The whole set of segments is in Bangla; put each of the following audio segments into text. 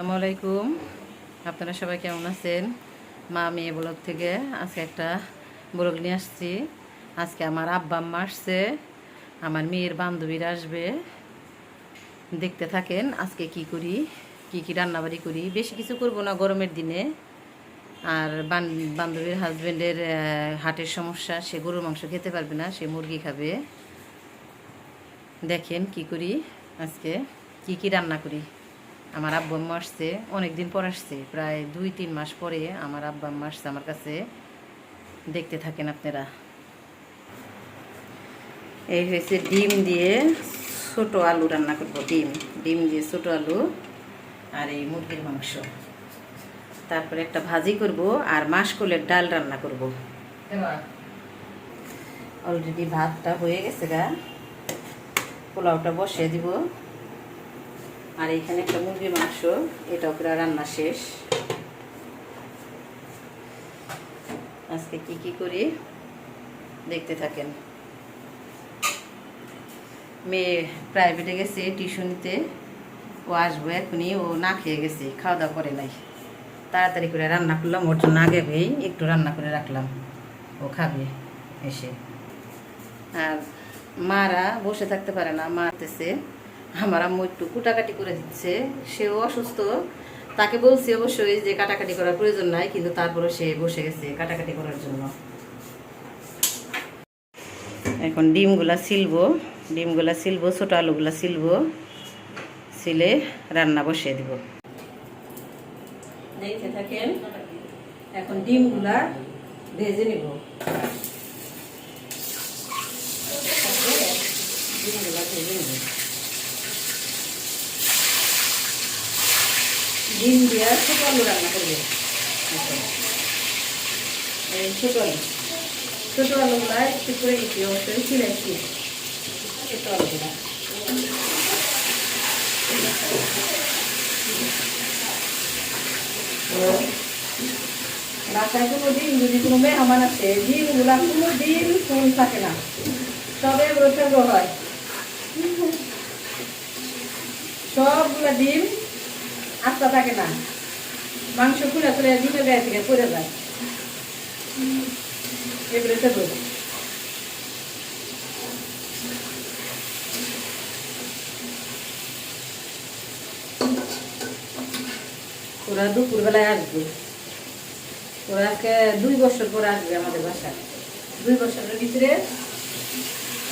আসসালামু আলাইকুম। আপনারা সবাই কেমন আছেন? মা মেয়ে ব্লগ থেকে আজকে একটা ব্লগ নিয়ে আসছি। আজকে আমার আব্বা আম্মা আসছে, আমার মেয়ের বান্ধবীরা আসবে। দেখতে থাকেন আজকে কি করি, কি কি রান্নাবাড়ি করি। বেশি কিছু করব না গরমের দিনে। আর বান- বান্ধবীর হাজব্যান্ডের হার্টের সমস্যা, সে গরুর মাংস খেতে পারবে না, সে মুরগি খাবে। দেখেন কি করি আজকে, কি কি রান্না করি। আমার আব্বু আম্মা আসছে অনেক দিন পর আসছে। প্রায় দুই তিন মাস পরে আমার আব্বা আম্মা আসছে আমার কাছে। দেখতে থাকেন আপনারা। এই হয়েছে ডিম দিয়ে ছোট আলু রান্না করব ডিম। ডিম দিয়ে ছোট আলু আর এই মুরগির মাংস। তারপরে একটা ভাজি করব আর মাসকলের ডাল রান্না করব। অলরেডি ভাতটা হয়ে গেছে গা। পোলাওটা বসিয়ে দিব। আর এখানে একটা মুরগির মাংস এটাও প্রায় রান্না শেষ। আজকে কি কি করি দেখতে থাকেন। মেয়ে প্রাইভেটে গেছে টিউশনিতে ও আসব এখনই, ও না খেয়ে গেছে খাওয়া দাওয়া করে নাই। তাড়াতাড়ি করে রান্না করলাম, ওর জন্য আগে ভেই একটু রান্না করে রাখলাম। ও খাবে এসে। আর মারা বসে থাকতে পারে না মারতেছে আমার আম্মু একটু কুটাকাটি করে দিচ্ছে। সেও অসুস্থ। তাকে বলছি অবশ্যই যে কাটাকাটি করার প্রয়োজন নাই, কিন্তু তারপরে সে বসে গেছে কাটাকাটি করার জন্য। এখন ডিমগুলা সিলবো ডিমগুলা সিলবো, ছোটো আলুগুলা সিলবো, সিলে রান্না বসিয়ে দিব। দেখতে থাকেন, এখন ডিমগুলা ভেজে নিব। ডিমগুলা ভেজে নিব। ডিম দিয়ে ছোটো আলু রান্না করবে। এখন। এই আলু। ছোটো আলুগুলা একটু করে দিচ্ছি অবশ্যই ছিলাইছি ছোটো আলুগুলা। বাসায় কোনো দিন যদি কোনো মেহমান আছে, ডিমগুলা কোনো দিন ফুল থাকে না। তবে রোচক হয়। সবগুলা ডিম আস্তা থাকে না। মাংস খুলে খুলে ডিমের গায়ে থেকে পড়ে যায়। এগুলো তো ওরা দুপুরবেলায় আসবে। ওরা আজকে দুই বছর পরে আসবে আমাদের বাসায়। দুই বছরের ভিতরে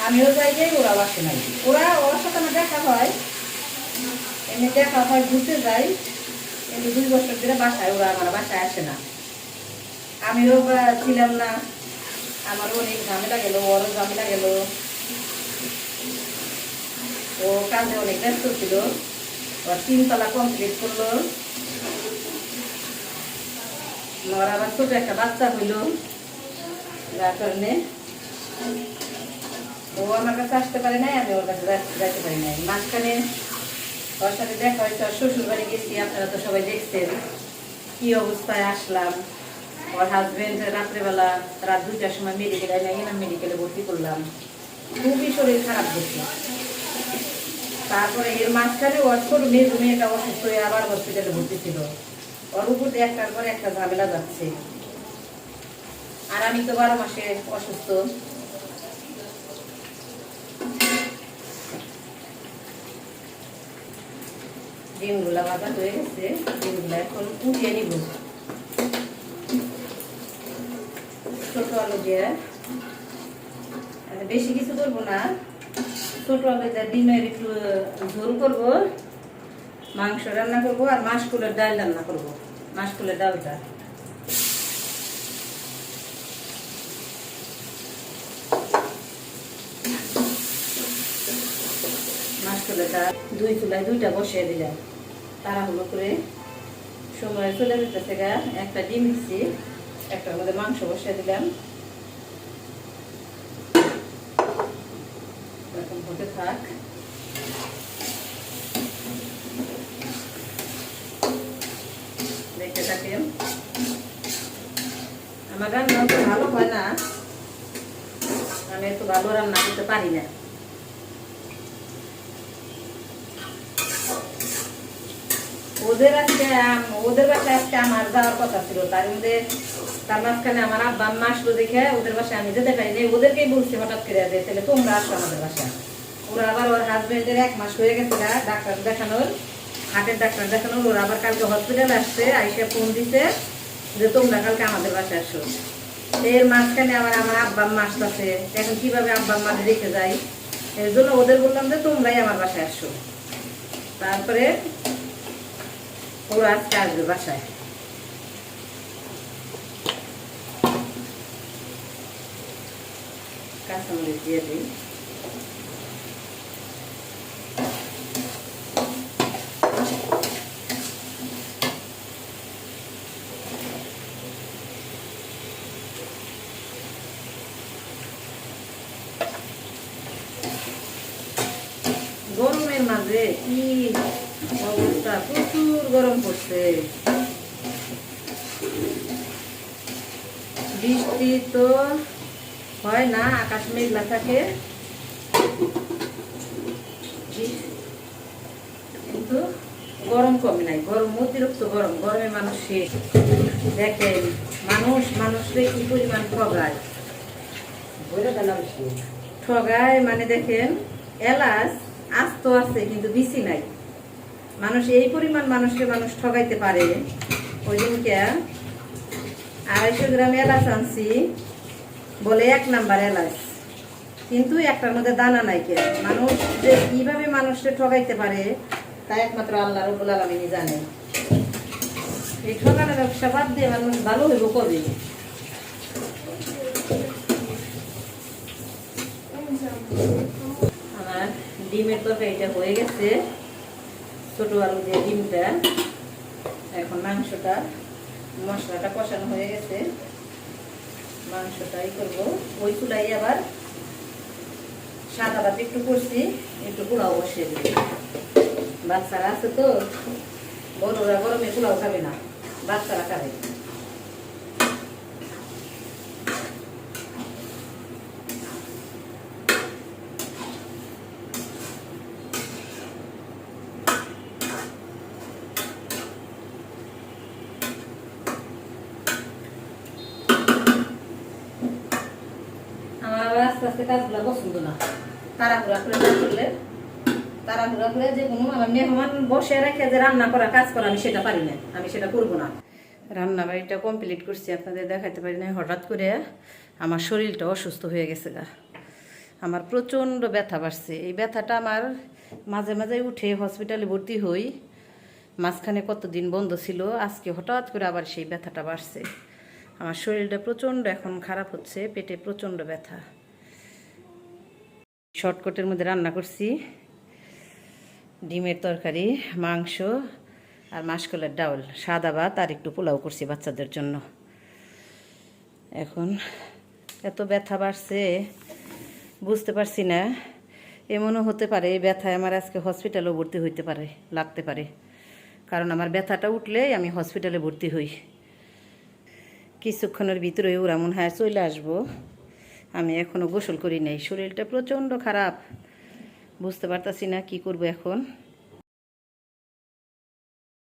আমিও যাই যাই ওরাও আসে নাই। ওরা, ওর সাথে দেখা হয়। এমনি দেখা হয় ঘুরতে যাই কিন্তু দুই বছর ধরে বাসায়, ওরা আমার বাসায় আসে না। আমিও ছিলাম না। আমারও অনেক ঝামেলা গেল ওরও ঝামেলা গেল। ও কাজে অনেক ব্যস্ত ছিল। ওর তিনতলা কমপ্লিট করল। আমার আবার ছোট একটা বাচ্চা হইল। যার কারণে ও আমার কাছে আসতে পারে নাই, আমি ওর কাছে যাইতে পারি নাই। মাঝখানে ওর সাথে দেখা হয়েছে, ওর শ্বশুর বাড়ি গেছি, আপনারা তো সবাই দেখছেন। কি অবস্থায় আসলাম? ওর হাজবেন্ড রাত্রেবেলা রাত দুইটার সময় মেডিকেলে নিয়ে গেলাম মেডিকেলে ভর্তি করলাম। খুবই শরীর খারাপ করছে তারপরে এর মাঝখানে ওর ছোট মেয়ে মেয়েটা অসুস্থ হয়ে আবার হসপিটালে ভর্তি ছিল। ওর উপর একটার পর একটা ঝামেলা যাচ্ছে। আর আমি তো বারো মাসে অসুস্থ। ডিমগুলা বাঁধা হয়ে গেছে, ডিমগুলা এখন উঠিয়ে নিব। ছোট আলু দিয়ে। বেশি কিছু করব না। ছোট আলু দিয়ে ডিমের একটু ঝোল করব, মাংস রান্না করব, আর মাসকুলের ডাল রান্না করব। মাসকুলের ডালটা। মাসকুলের দুই চুলায় দুইটা বসিয়ে দিলাম। তাড়াহুড়ো করে সময় চলে যেতেছে গা। একটা ডিম দিচ্ছি একটার মধ্যে মাংস বসিয়ে দিলাম। এরকম হতে থাক। দেখতে থাকেন। আমার রান্না ভালো হয় না। আমি একটু ভালো রান্না করতে পারি না। ওদের আজকে, ওদের বাসায় আজকে আমার যাওয়ার কথা ছিল তার মধ্যে তার মাঝখানে আমার আব্বা আম্মা আসলো দেখে ওদের বাসায় আমি যেতে পারিনি। ওদেরকেই বলছি হঠাৎ করে যে, তাহলে তোমরা আসো আমাদের বাসায়। ওরা আবার ওর হাজবেন্ডের এক মাস হয়ে গেছে ডাক্তার দেখানোর, হাটের ডাক্তার দেখানোর, ওরা আবার কালকে হসপিটালে আসছে, আইসে ফোন দিছে যে, তোমরা কালকে আমাদের বাসায় আসো। এর মাঝখানে আবার আমার আব্বা আম্মা আসতেছে। এখন কীভাবে আব্বা আম্মা রেখে যাই? এর জন্য ওদের বললাম যে, তোমরাই আমার বাসায় আসো। তারপরে ওরা আজকে আসবে বাসায়। কাঁচামরিচ দিয়ে দিই গরমের মাঝে কি গরম পড়ছে বৃষ্টি তো হয় না, আকাশ মেঘলা থাকে। কিন্তু গরম কমে নাই, গরম, অতিরিক্ত গরম, গরমে মানুষ শেষ। দেখেন, মানুষ মানুষকে কি পরিমাণ ঠগায়? ঠগায় মানে দেখেন, এলাচ আস্ত আছে, কিন্তু বিসি নাই। মানুষ এই পরিমাণ মানুষকে মানুষ ঠগাইতে পারে। ওই দিনকে আড়াইশো গ্রাম এলাচ আনছি, বলে এক নাম্বার এলাচ। কিন্তু একটার মধ্যে দানা নাই কে মানুষ যে কীভাবে মানুষকে ঠগাইতে পারে, তা একমাত্র আল্লাহ রবুল আলমিনী জানে। এই ঠকানোর ব্যবসা বাদ দিয়ে মানুষ ভালো হইব কবে? আমার ডিমের তরকারিটা হয়ে গেছে। ছোট আলু দিয়ে ডিমটা, এখন মাংসটা, মশলাটা কষানো হয়ে গেছে। মাংসটাই করব। ওই চুলাই আবার সাদা বাতি একটু করছি, একটু পোলাও বসিয়ে দিই বাচ্চারা আছে তো, বড়রা গরমে পোলাও খাবে না, বাচ্চারা খাবে আমার আবার আস্তে কাজগুলো পছন্দ না। তাড়াহুড়া করে না করলে, তাড়াহুড়া করে যে কোনো মেহমান বসে রেখে যে রান্না করা কাজ করা, আমি সেটা পারি না, আমি সেটা করব না। রান্না বাড়িটা কমপ্লিট করছি, আপনাদের দেখাতে পারি না, হঠাৎ করে আমার শরীরটা অসুস্থ হয়ে গেছে গা। আমার প্রচণ্ড ব্যথা বাড়ছে। এই ব্যথাটা আমার মাঝে মাঝে উঠে হসপিটালে ভর্তি হই। মাঝখানে কতদিন বন্ধ ছিল, আজকে হঠাৎ করে আবার সেই ব্যথাটা বাড়ছে। আমার শরীরটা প্রচণ্ড এখন খারাপ হচ্ছে, পেটে প্রচণ্ড ব্যথা। শর্টকটের মধ্যে রান্না করছি। ডিমের তরকারি, মাংস আর মাসকলের ডাউল। সাদা ভাত আর একটু পোলাও করছি বাচ্চাদের জন্য। এখন এত ব্যথা বাড়ছে, বুঝতে পারছি না। এমনও হতে পারে ব্যথায় আমার আজকে হসপিটালেও ভর্তি হইতে পারে, লাগতে পারে। কারণ আমার ব্যথাটা উঠলেই আমি হসপিটালে ভর্তি হই। কিছুক্ষণের ভিতরে ওরা মনে হয় চলে আসব। আমি এখনও গোসল করি নাই। শরীরটা প্রচণ্ড খারাপ। বুঝতে পারতাছি না কি করব এখন।